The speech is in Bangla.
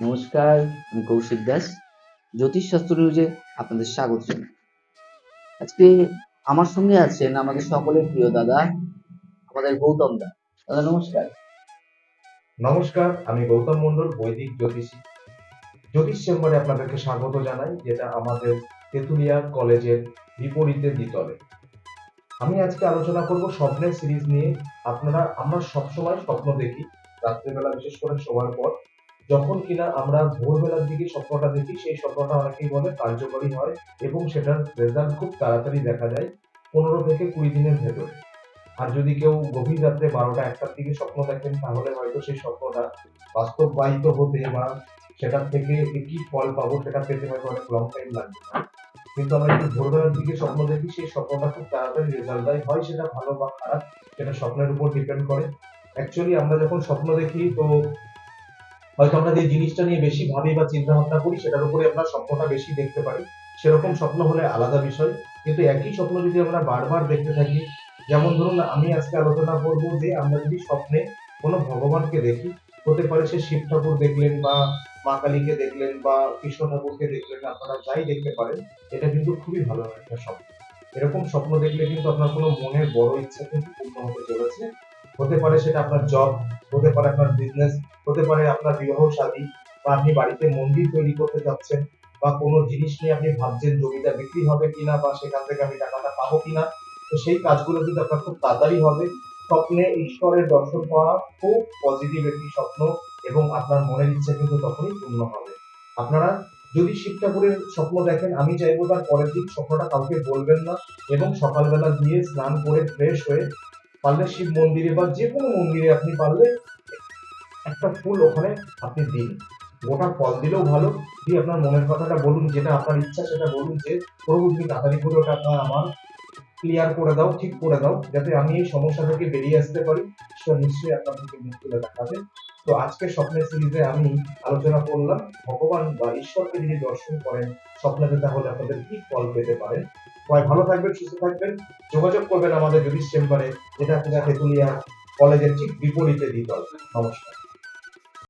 নমস্কার, আমি কৌশিক দাস, জ্যোতিষ শাস্ত্র নিউজে আপনাদের স্বাগত আজকে আমার সঙ্গে আছেন আমাদের সকলের প্রিয় দাদা, আমাদের গৌতম দা। দাদা, নমস্কার। নমস্কার, আমি গৌতম মন্ডল বৈদিক জ্যোতিষী। জ্যোতিষ চেম্বারে আপনাদেরকে স্বাগত জানাই, যেটা আমাদের তেঁতুলিয়া কলেজের বিপরীতে দ্বিতলে। আমি আজকে আলোচনা করব স্বপ্নের সিরিজ নিয়ে। আপনারা, আমরা সবসময় স্বপ্ন দেখি, রাত্রিবেলা বিশেষ করে শোবার পর। যখন কিনা আমরা ভোরবেলার দিকে স্বপ্নটা দেখি, সেই স্বপ্নটা অনেকেই বলে কার্যকরী হয় এবং সেটার রেজাল্ট খুব তাড়াতাড়ি দেখা যায় পনেরো থেকে কুড়ি দিনের ভেতরে। আর যদি কেউ গভীর রাত্রে বারোটা একটার দিকে স্বপ্ন দেখেন, তাহলে হয়তো সেই স্বপ্নটা বাস্তবায়িত হতে বা সেটার থেকে কি ফল পাবো সেটা পেতে হয়তো অনেক লং টাইম লাগবে কিন্তু আমরা যদি ভোরবেলার দিকে স্বপ্ন দেখি, সেই স্বপ্নটা খুব তাড়াতাড়ি রেজাল্ট দেয়। হয় সেটা ভালো বা খারাপ, সেটা স্বপ্নের উপর ডিপেন্ড করে। অ্যাকচুয়ালি আমরা যখন স্বপ্ন দেখি, তো হয়তো আমরা যে জিনিসটা নিয়ে বেশি ভাবি বা চিন্তা ভাবনা করি, সেটার উপরে আমরা স্বপ্নটা বেশি দেখতে পারি। সেরকম স্বপ্ন হলে আলাদা বিষয়। কিন্তু একই স্বপ্ন যদি আমরা বারবার দেখতে থাকি, যেমন ধরুন আমি আজকে আলোচনা করব যে আমরা যদি স্বপ্নে কোনো ভগবানকে দেখি, হতে পারে সে শিব ঠাকুর দেখলেন বা মা কালীকে দেখলেন বা কৃষ্ণ ঠাকুরকে দেখলেন, আপনারা যাই দেখতে পারেন, এটা কিন্তু খুবই ভালো একটা স্বপ্ন। এরকম স্বপ্ন দেখলে কিন্তু আপনার কোনো মনের বড় ইচ্ছা কিন্তু পূর্ণ হতে চলেছে। হতে পারে সেটা আপনার জব হতে পারে আপনার বিজনেস হতে পারে আপনার বিবাহ শাদী বা আপনি বাড়িতে মন্দির তৈরি করতে যাচ্ছেন বা কোনো জিনিস নিয়ে আপনি ভাবছেন জমিটা বিক্রি হবে কিনা বা সেখান থেকে আমি টাকাটা পাবো কিনা, তো সেই কাজগুলো কিন্তু আপনার খুব তাড়াতাড়ি হবে স্বপ্নে ঈশ্বরের দর্শন পাওয়া খুব পজিটিভ একটি স্বপ্ন এবং আপনার মনের ইচ্ছা কিন্তু তখনই পূর্ণ হবে। আপনারা যদি শিব ঠাকুরের স্বপ্ন দেখেন, আমি চাইব তার পরের দিন স্বপ্নটা কাউকে বলবেন না এবং সকালবেলা গিয়ে স্নান করে ফ্রেশ হয়ে পারলে শিব মন্দিরে বা যে কোনো মন্দিরে আপনি পারলে একটা ফুল ওখানে আপনি দিন। গোটা ফল দিলেও ভালো। দিয়ে আপনার মনের কথাটা বলুন, যেটা আপনার ইচ্ছা সেটা বলুন যে, প্রভু তুমি তাড়াতাড়ি করে ওটা আপনার আমার ক্লিয়ার করে দাও, ঠিক করে দাও, যাতে আমি এই সমস্যা থেকে বেরিয়ে আসতে পারি। ঈশ্বর নিশ্চয়ই আপনাদেরকে মুখ তুলে দেখাবে। তো আজকে স্বপ্নের সিরিজে আমি আলোচনা করলাম, ভগবান বা ঈশ্বরকে যদি দর্শন করেন স্বপ্নতে তাহলে আপনাদের কি ফল পেতে পারেন সবাই ভালো থাকবেন, সুস্থ থাকবেন। যোগাযোগ করবেন আমাদের জ্যোতিষ চেম্বারে, যেটা কিনা তেঁতুলিয়া কলেজের ঠিক বিপরীতে দ্বিতল নমস্কার।